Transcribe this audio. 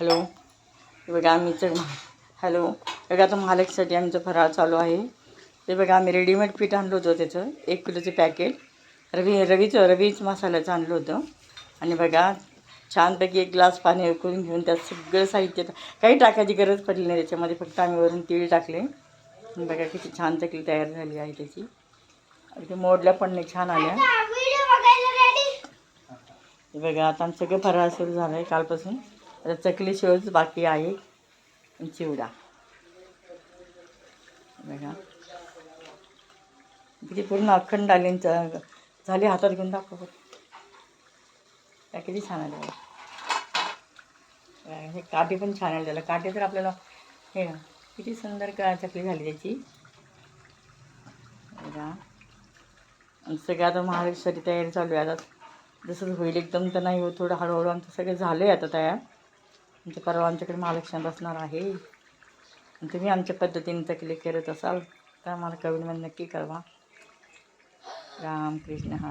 Hello. बघा आम्ही च हॅलो. बघा आता महालक्ष्मीसाठी आमचं फराळ चालू आहे. ते बघा आम्ही रेडीमेड पीठ आणलं होतं त्याचं. एक किलोचं पॅकेट रवी रवीचं रवीच मसाल्याचं आणलं होतं. आणि बघा छानपैकी एक ग्लास पाणी उकळून घेऊन त्यात सगळं साहित्य काही टाकायची गरज पडली नाही त्याच्यामध्ये. फक्त आम्ही वरून तीळ टाकले. बघा किती छान चकली तयार झाली आहे त्याची. अगदी मोडल्या पण नाही छान आल्या. बघा आता आमचं सगळं फराळ सुरू झालं आहे कालपासून. आता चकली शिवच बाकी आहे. चिवडा. बघा. किती पूर्ण अखंड आली. झाली हातात घेऊन दाखव त्या किती छान आले बघा. हे काटे पण छान आले त्याला. काटे तर आपल्याला हे किती सुंदर का चकली झाली त्याची. बघा. आणि सगळं आता महाराष्ट्राची तयारी चालू आहे. आता जसं होईल एकदम तर नाही हो थोडं हळूहळू आमचं सगळं झालं आहे आता तयार. म्हणजे परवा आमच्याकडे महालक्ष्मी बसणार आहे. आणि तुम्ही आमच्या पद्धतीने चकली करत असाल तर आम्हाला कमेंटमध्ये नक्की कळवा. रामकृष्ण हा.